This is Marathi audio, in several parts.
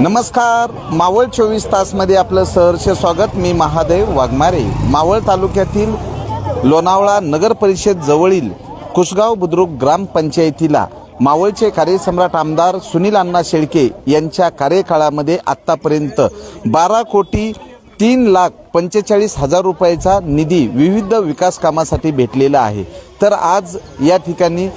नमस्कार. मावळ चोवीस तासमध्ये आपलं सहर्ष स्वागत. मी महादेव वाघमारे. मावळ तालुक्यातील लोणावळा नगर परिषद जवळील कुसगाव बुद्रुक ग्रामपंचायतीला मावळचे कार्यसम्राट आमदार सुनील अण्णा शेळके यांच्या कार्यकाळामध्ये आत्तापर्यंत बारा कोटी तीन लाख पंचेचाळीस हजार रुपयाचा निधी विविध विकास कामासाठी भेटलेला आहे. तर आज या ठिकाणी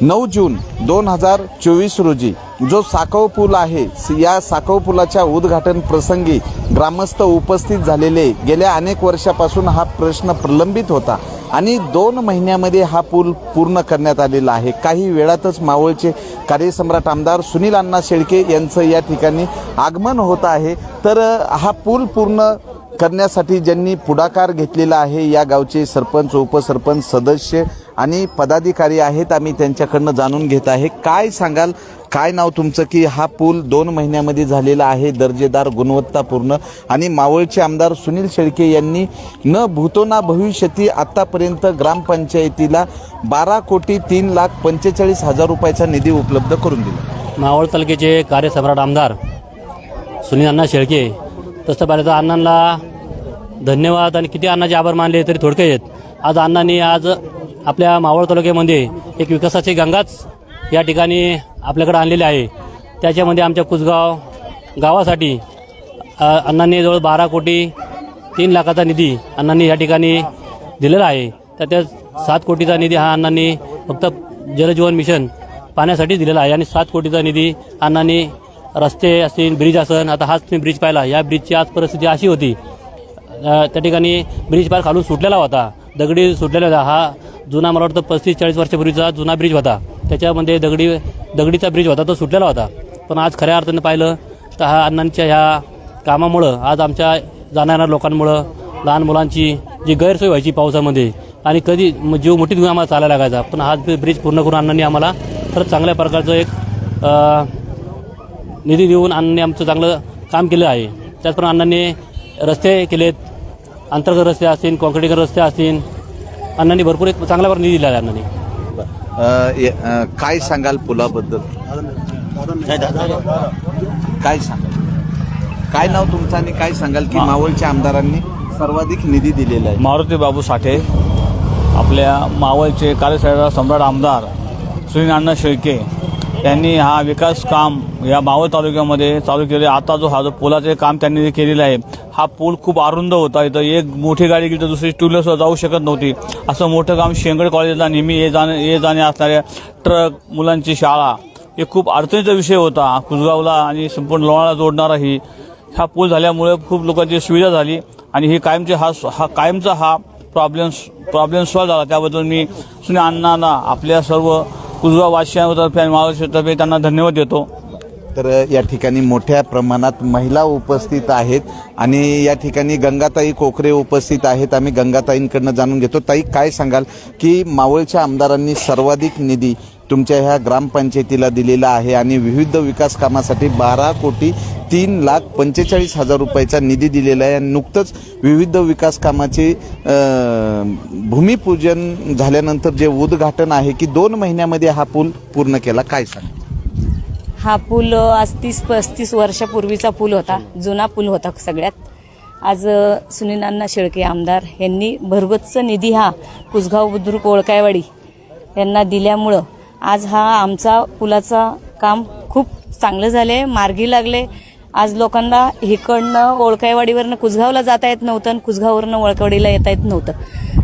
नऊ जून दोन हजार चोवीस रोजी जो साखव पूल आहे या साखव पुलाच्या उद्घाटन प्रसंगी ग्रामस्थ उपस्थित झालेले. गेल्या अनेक वर्षापासून हा प्रश्न प्रलंबित होता आणि दोन महिन्यामध्ये हा पूल पूर्ण करण्यात आलेला आहे. काही वेळातच मावळचे कार्यसम्राट आमदार सुनील अण्णा शेळके यांचं या ठिकाणी आगमन होत आहे. तर हा पूल पूर्ण करण्यासाठी ज्यांनी पुढाकार घेतलेला आहे या गावचे सरपंच उपसरपंच सदस्य आणि पदाधिकारी आहेत आम्ही त्यांच्याकडनं जाणून घेत आहे. काय सांगाल? काय नाव तुमचं? की हा पूल दोन महिन्यामध्ये झालेला आहे दर्जेदार गुणवत्तापूर्ण. आणि मावळचे आमदार सुनील शेळके यांनी न भूतो ना भविष्यती आत्तापर्यंत ग्रामपंचायतीला बारा कोटी तीन लाख पंचेचाळीस हजार रुपयाचा निधी उपलब्ध करून दिला. मावळ तालुक्याचे कार्यसम्राट आमदार सुनील अण्णा शेळके तसं पाहिलं तर अण्णांना धन्यवाद आणि किती अण्णाचे आभार मानले तरी थोडके आहेत. आज अण्णांनी आज आपल्या मावळ तालुक्यामध्ये एक विकासाची गंगाच या ठिकाणी आपल्याकडे आणलेली आहे. त्याच्यामध्ये आमच्या कुसगाव गावासाठी अण्णांनी जवळ बारा कोटी तीन लाखाचा निधी अण्णांनी या ठिकाणी दिलेला आहे. तर त्या सात कोटीचा निधी हा अण्णांनी फक्त जलजीवन मिशन पाण्यासाठी दिलेला आहे. आणि सात कोटीचा निधी अण्णांनी रस्ते असतील ब्रिज असन आता हाच तुम्ही ब्रिज पाहिला. या ब्रिजची आज परिस्थिती अशी होती त्या ठिकाणी ब्रिज पार खालून सुटलेला होता. दगडी सुटलेला होता. हा जुना मला वाटतं पस्तीस चाळीस वर्षापूर्वीचा जुना ब्रिज होता. त्याच्यामध्ये दगडी दगडीचा ब्रिज होता तो सुटलेला होता. पण आज खऱ्या अर्थाने पाहिलं तर हा अण्णांच्या ह्या कामामुळं आज आमच्या जाणाऱ्या लोकांमुळं लहान मुलांची जी गैरसोय व्हायची पावसामध्ये आणि कधी जीव मुठीत घेऊन आम्हाला चालायला लागायचा. पण हा ब्रिज पूर्ण करून अण्णांनी आम्हाला खरंच चांगल्या प्रकारचं एक निधी देऊन अण्णांनी आमचं चांगलं काम केलं आहे. त्याचप्रमाणे अण्णांनी रस्ते केलेत. अंतर्गत रस्ते असतील कॉन्क्रीटीकरण रस्ते असतील अण्णांनी भरपूर एक चांगल्या प्रकारे निधी दिला आहे अण्णांनी. अ, ये- अ, काय सांगाल पुलाबद्दल? काय सांगाल? काय नाव तुमचं आणि काय सांगाल की मावळच्या आमदारांनी सर्वाधिक निधी दिलेला आहे? मारुती बाबू साठे आपल्या मावळचे कार्यशाळा सम्राट आमदार सुनील अण्णा शेळके त्यांनी हा विकास काम या मावळ तालुक्यामध्ये चालू केले. आता जो हा जो पुलाचे काम त्यांनी केलेलं आहे हा पूल खूप अरुंद होता. इथं एक मोठी गाडी गेली तर दुसरी टू व्हीलरसुद्धा जाऊ शकत नव्हती. असं मोठं काम शेंगड कॉलेजला नेहमी ये जाणे ये जाणे असणाऱ्या ट्रक मुलांची शाळा हे खूप अडचणीचा विषय होता. कुसगावला आणि संपूर्ण लोणाला जोडणारा ही हा पूल झाल्यामुळे खूप लोकांची सुविधा झाली. आणि ही कायमचे हा हा कायमचा हा प्रॉब्लेम प्रॉब्लेम सॉल्व्ह झाला. त्याबद्दल मी सुने अण्णांना आपल्या सर्व कुजगाव वासियांतर्फे आणि महाराष्ट्रातर्फे त्यांना धन्यवाद देतो. तर या ठिकाणी मोठ्या प्रमाणात महिला उपस्थित आहेत आणि या ठिकाणी गंगाताई कोकरे उपस्थित आहेत. आम्ही गंगाताईंकडनं जाणून घेतो. ताई काय सांगाल की मावळच्या आमदारांनी सर्वाधिक निधी तुमच्या ह्या ग्रामपंचायतीला दिलेला आहे आणि विविध विकास कामासाठी बारा कोटी तीन लाख पंचेचाळीस हजार रुपयाचा निधी दिलेला आहे. आणि नुकतंच विविध विकास कामाचे भूमिपूजन झाल्यानंतर जे उद्घाटन आहे की दोन महिन्यामध्ये हा पूल पूर्ण केला. काय सांग हा पूल आज तीस पस्तीस वर्षापूर्वीचा पूल होता. जुना पूल होता सगळ्यात. आज सुनीलांना शेळके आमदार यांनी भरगच्च निधी हा कुसगाव बुद्रुक ओळकायवाडी यांना दिल्यामुळं आज हा आमचा पुलाचा काम खूप चांगलं झाले मार्गी लागले आज लोकांना इकडनं ओळकायवाडीवरनं कुसगावला जाता येत नव्हतं आणि कुसगाववरनं ओळकावाडीला येता येत नव्हतं.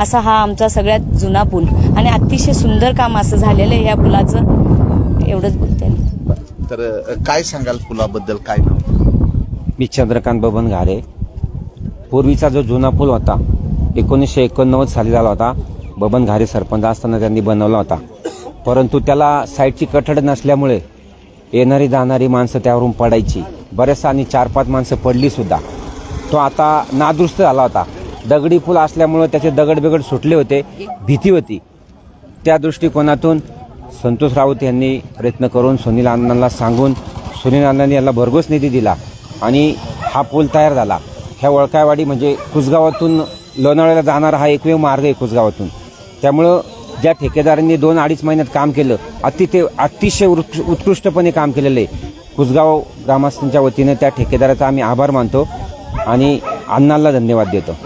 असा हा आमचा सगळ्यात जुना पूल. आणि अतिशय सुंदर काम असं झालेलं आहे या पुलाचं. एवढंच बोलते मी. तर काय सांगाल पुलाबद्दल? काय नाव? मी चंद्रकांत बबन घारे. पूर्वीचा जो जुना पूल होता एकोणीसशे एकोणनव्वद साली झाला होता. बबन घारे सरपंच असताना त्यांनी बनवला होता. परंतु त्याला साईडची कठड नसल्यामुळे येणारी जाणारी माणसं त्यावरून पडायची. बऱ्याचशा आणि चार पाच माणसं पडलीसुद्धा तो आता नादुरुस्त झाला होता. दगडी पूल असल्यामुळं त्याचे दगड बिगड सुटले होते भीती होती. त्या दृष्टिकोनातून संतोष राऊत यांनी प्रयत्न करून सुनील अण्णांना सांगून सुनील अण्णांनी याला भरघोस निधी दिला आणि हा पूल तयार झाला. ह्या वळकायवाडी म्हणजे कुसगावातून लोणावळ्याला जाणारा हा एकमेव मार्ग आहे कुसगावातून. त्यामुळं ज्या ठेकेदारांनी दोन अडीच महिन्यात काम केलं अति ते अतिशय उत्कृ- उत्कृष्टपणे काम केलेलं आहे. कुसगाव ग्रामस्थांच्या वतीनं त्या ठेकेदाराचा आम्ही आभार मानतो आणि अण्णांना धन्यवाद देतो.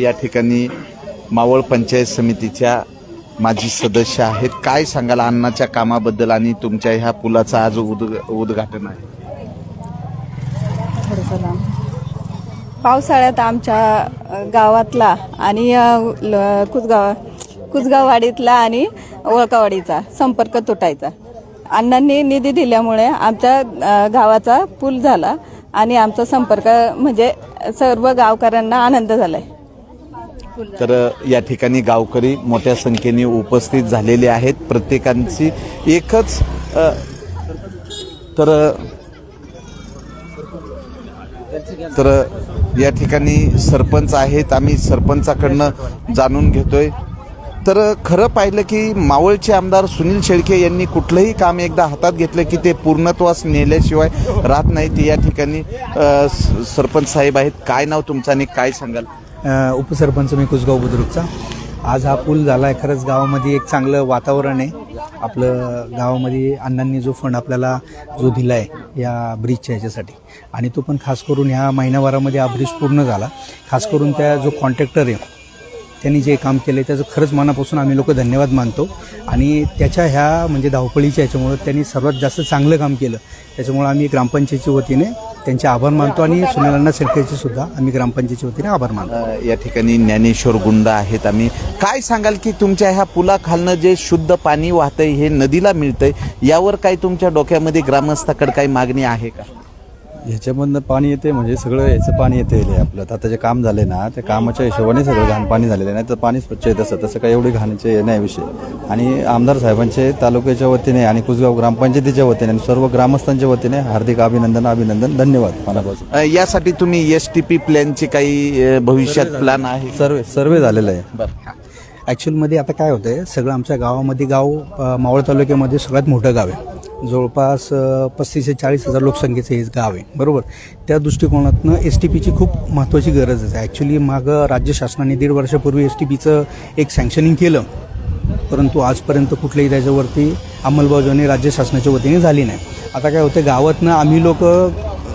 या ठिकाणी मावळ पंचायत समितीच्या माजी सदस्य आहेत. काय सांगाल अण्णाच्या कामाबद्दल आणि तुमच्या ह्या पुलाचं आज उद्ग उद्घाटन आहे? पावसाळ्यात आमच्या गावातला आणि कुसगाव कुसगाववाडीतला आणि ओळखावाडीचा संपर्क तुटायचा. अण्णांनी निधी दिल्यामुळे आमच्या गावाचा पूल झाला आणि आमचा संपर्क म्हणजे सर्व गावकऱ्यांना आनंद झालाय. तर या ठिकाणी गावकरी मोठ्या संख्येने उपस्थित झालेले आहेत. प्रत्येकांची एकच तर तर या ठिकाणी सरपंच आहेत. आम्ही सरपंचाकडनं जाणून घेतोय. तर खरं पाहिलं की मावळचे आमदार सुनील शेळके यांनी कुठलंही काम एकदा हातात घेतलं की ते पूर्णत्वास नेल्याशिवाय राहत नाही ते या ठिकाणी स- सरपंच साहेब आहेत. काय नाव तुमचं आणि काय सांगाल? उपसरपंच मी कुसगाव बुद्रुकचा. आज हा पूल झाला आहे खरंच गावामध्ये एक चांगलं वातावरण आहे. आपलं गावामध्ये अण्णांनी जो फंड आपल्याला जो दिला आहे या ब्रिजच्या ह्याच्यासाठी. आणि तो पण खास करून ह्या महिन्याभरामध्ये हा ब्रिज पूर्ण झाला. खास करून त्या जो कॉन्ट्रॅक्टर आहे त्यांनी जे काम केलं त्याचं खरंच मनापासून आम्ही लोक धन्यवाद मानतो. आणि त्याच्या ह्या म्हणजे धावपळीच्या याच्यामुळं त्यांनी सर्वात जास्त चांगलं काम केलं. त्याच्यामुळं आम्ही ग्रामपंचायतीच्या वतीने त्यांचे आभार मानतो आणि सुनीलांना शेळकेचे सुद्धा आम्ही ग्रामपंचायतीच्या वतीने आभार मानतो. या ठिकाणी ज्ञानेश्वर गुंड आहेत आम्ही. काय सांगाल की तुमच्या ह्या पुलाखालनं जे शुद्ध पाणी वाहतंय हे नदीला मिळतंय यावर काय तुमच्या डोक्यामध्ये ग्रामस्थाकडे काही मागणी आहे का? ह्याच्यामधनं पाणी येते म्हणजे सगळं याचं पाणी येते आपलं. आता जे काम झाले ना त्या कामाच्या हिशोबाने सगळं घाण पाणी झालेलं आहे. नाही तर पाणी स्वच्छ आहे तसं तसं काही एवढी घाणीचे नाही विषय. आणि आमदार साहेबांचे तालुक्याच्या वतीने आणि कुसगाव ग्रामपंचायतीच्या वतीने आणि सर्व ग्रामस्थांच्या वतीने हार्दिक अभिनंदन अभिनंदन धन्यवाद. मनापासून यासाठी तुम्ही एस टी पी प्लॅनची काही भविष्यात प्लॅन आहे? सर्वे सर्वे झालेला आहे. ॲक्च्युअलमध्ये आता काय होतं आहे सगळं आमच्या गावामध्ये गाव मावळ तालुक्यामध्ये सगळ्यात मोठं गाव आहे. जवळपास पस्तीस ते चाळीस हजार लोकसंख्येचं हे गाव आहे. बरोबर? त्या दृष्टिकोनातनं एस टी पीची खूप महत्त्वाची गरज आहे. ॲक्च्युली मागं राज्य शासनाने दीड वर्षापूर्वी एस टी पीचं एक सँक्शनिंग केलं. परंतु आजपर्यंत कुठल्याही त्याच्यावरती अंमलबजावणी राज्य शासनाच्या वतीने झाली नाही. आता काय होतं गावातनं आम्ही लोक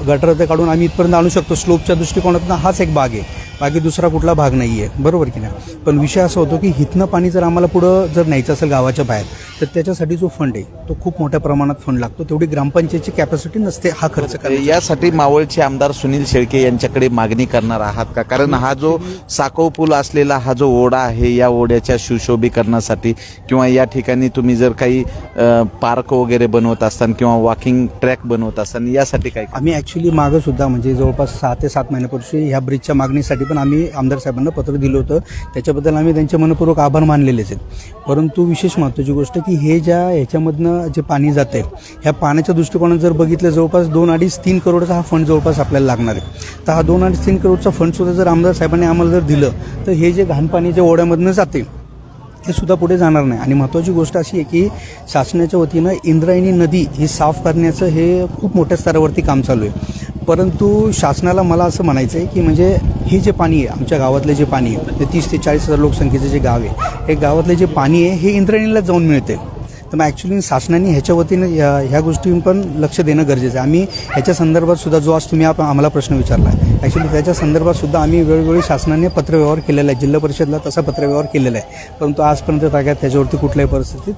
गटर ते काढून आम्ही इथपर्यंत आणू शकतो. स्लोपच्या दृष्टिकोनातनं हाच एक भाग आहे. बाकी दुसरा कुठला भाग नाही आहे बरोबर की नाही? पण विषय असा होतो की हिथनं पाणी जर आम्हाला पुढं जर न्यायचं असेल गावाच्या बाहेर तर त्याच्यासाठी जो फंड आहे तो खूप मोठ्या प्रमाणात फंड लागतो. तेवढी ग्रामपंचायतची कॅपॅसिटी नसते हा खर्च यासाठी मावळचे आमदार सुनील शेळके यांच्याकडे मागणी करणार आहात का? कारण हा जो साकव पूल असलेला हा जो ओढा आहे या ओढ्याच्या सुशोभीकरणासाठी किंवा या ठिकाणी तुम्ही जर काही पार्क वगैरे बनवत असताना किंवा वॉकिंग ट्रॅक बनवत असताना यासाठी काय आम्ही ॲक्च्युली मागं सुद्धा म्हणजे जवळपास सहा ते सात महिन्यापूर्वी ह्या ब्रिजच्या मागणीसाठी पण आम्ही आमदार साहेबांना पत्र दिलं होतं. त्याच्याबद्दल आम्ही त्यांचे मनपूर्वक आभार मानलेलेच आहेत. परंतु विशेष महत्त्वाची गोष्ट की हे ज्या ह्याच्यामधनं जे पाणी जाते ह्या पाण्याच्या दृष्टिकोनात जर बघितलं जवळपास दोन अडीच तीन करोडचा हा फंड जवळपास आपल्याला लागणार आहे. तर हा दोन अडीच तीन करोडचा फंडसुद्धा जर आमदार साहेबांनी आम्हाला जर दिलं तर हे जे घाण पाणी जे ओढ्यामधनं जाते हे सुद्धा पुढे जाणार नाही. आणि महत्त्वाची गोष्ट अशी आहे की शासनाच्या वतीनं इंद्रायणी नदी ही साफ करण्याचं हे खूप मोठ्या स्तरावरती काम चालू आहे. परंतु शासनाला मला असं म्हणायचं आहे की म्हणजे हे जे पाणी आहे आमच्या गावातलं जे पाणी आहे ते तीस ते चाळीस हजार लोकसंख्येचं जे गाव आहे हे गावातले जे पाणी आहे हे इंद्रायणीला जाऊन मिळते तर मग ॲक्च्युली शासनाने ह्याच्या वतीनं या ह्या गोष्टीं पण लक्ष देणं गरजेचं आहे. आम्ही ह्याच्या संदर्भात सुद्धा जो आज तुम्ही आप- आम्हाला प्रश्न विचारला आहे ॲक्च्युली त्याच्या संदर्भात सुद्धा आम्ही वेळोवेळी शासनाने पत्रव्यवहार केलेला आहे. जिल्हा परिषदला तसा पत्रव्यवहार केलेला आहे. परंतु आजपर्यंत ताग्यात त्याच्यावरती कुठल्याही परिस्थितीत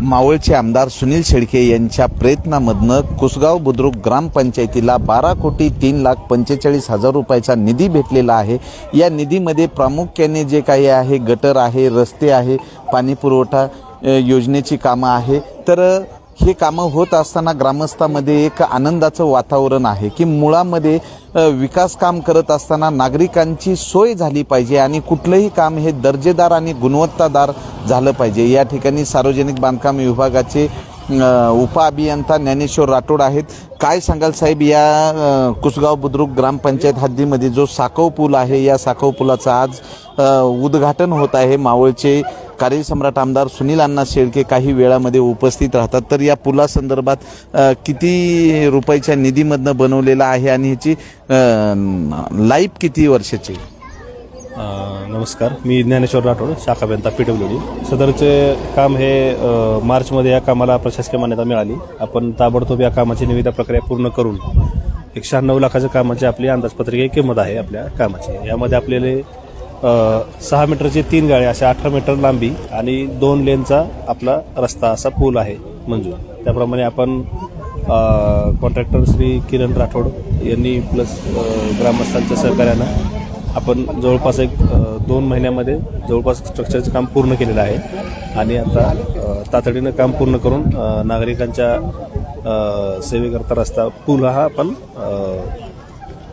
मावळचे आमदार सुनील शेळके यांच्या प्रयत्नामधनं कुसगाव बुद्रुक ग्रामपंचायतीला बारा कोटी तीन लाख पंचेचाळीस हजार रुपयाचा निधी भेटलेला आहे. या निधीमध्ये प्रामुख्याने जे काही आहे गटर आहे रस्ते आहे पाणीपुरवठा योजनेची कामं आहे. तर हे कामं होत असताना ग्रामस्थामध्ये एक आनंदाचं वातावरण आहे की मुळामध्ये विकास काम करत असताना नागरिकांची सोय झाली पाहिजे आणि कुठलंही काम हे दर्जेदार आणि गुणवत्तादार झालं पाहिजे. या ठिकाणी सार्वजनिक बांधकाम विभागाचे उपअभियंता ज्ञानेश्वर राठोड आहेत. काय सांगाल साहेब या कुसगाव बुद्रुक ग्रामपंचायत हद्दीमध्ये जो साखव पूल आहे या साखव पुलाचं आज उद्घाटन होत आहे मावळचे कार्यसम्राट आमदार सुनील अण्णा शेळके काही वेळामध्ये उपस्थित राहतात. तर या पुलासंदर्भात किती रुपयाच्या निधीमधनं बनवलेला आहे आणि ह्याची लाईफ किती वर्षाची नमस्कार मी ज्ञानेश्वर राठोड शाखा बेंता पी डब्ल्यू डी सदरचे काम हे मार्चमध्ये या कामाला प्रशासकीय मान्यता मिळाली. आपण ताबडतोब या कामाची निविदा प्रक्रिया पूर्ण करून एक शहाण्णव लाखाच्या कामाची आपली अंदाजपत्रिका किंमत आहे आपल्या कामाची. यामध्ये आपल्याला सहा मीटरचे तीन गाळे अशा अठरा मीटर लांबी आणि दोन लेनचा आपला रस्ता असा पूल आहे मंजूर. त्याप्रमाणे आपण कॉन्ट्रॅक्टर श्री किरण राठोड यांनी प्लस ग्रामस्थांच्या सहकार्यानं आपण जवळपास एक दोन महिन्यामध्ये जवळपास स्ट्रक्चरचं काम पूर्ण केलेलं आहे. आणि आता तातडीनं काम पूर्ण करून नागरिकांच्या सेवेकरता रस्ता पूल हा आपण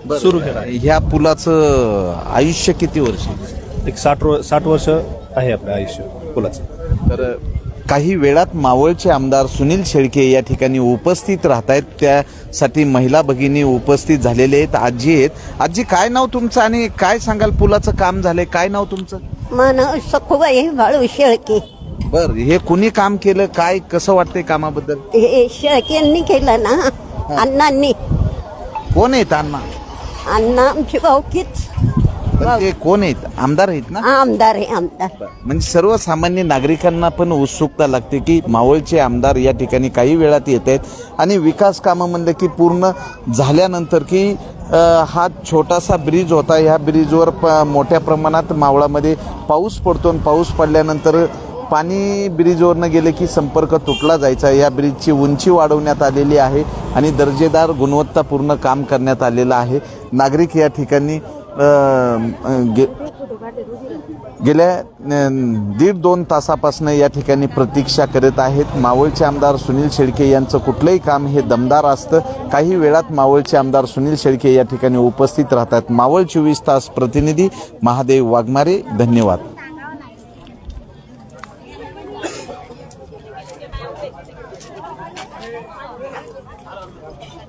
सुरू केला आहे. ह्या पुलाचं आयुष्य किती वर्ष? एक साठ वर- साठ वर्ष आहे आपलं आयुष्य पुलाचं. तर काही वेळात मावळचे आमदार सुनील शेळके या ठिकाणी उपस्थित राहत आहेत त्यासाठी महिला भगिनी उपस्थित झालेले आहेत आजी आहेत. आजी काय नाव तुमचं आणि काय सांगाल? पुलाचं काम झालंय. काय नाव तुमचं? मन सखूबाई बाळू शेळके. बर हे कुणी काम केलं? काय कसं वाटतंय कामाबद्दल? हे शेळकेंनी केलं ना अण्णांनी. कोण आहेत अण्णा? अण्णा आमची भाऊकीच. पण ते कोण आहेत? आमदार आहेत ना? आमदार आहे आमदार. म्हणजे सर्वसामान्य नागरिकांना पण उत्सुकता लागते की मावळचे आमदार या ठिकाणी काही वेळात येत आहेत आणि विकास कामं म्हणलं की पूर्ण झाल्यानंतर की अ, हा छोटासा ब्रिज होता. ह्या ब्रिजवर प मोठ्या प्रमाणात मावळामध्ये पाऊस पडतो आणि पाऊस पडल्यानंतर पाणी ब्रिजवरनं गेले की संपर्क तुटला जायचा. या ब्रिजची उंची वाढवण्यात आलेली आहे. आणि दर्जेदार गुणवत्तापूर्ण काम करण्यात आलेलं आहे. नागरिक या ठिकाणी गे गेल्या दीड दोन तासापासून या ठिकाणी प्रतीक्षा करत आहेत. मावळचे आमदार सुनील शेळके यांचं कुठलंही काम हे दमदार असतं. काही वेळात मावळचे आमदार सुनील शेळके या ठिकाणी उपस्थित राहतात. मावळ चोवीस तास प्रतिनिधी महादेव वाघमारे धन्यवाद.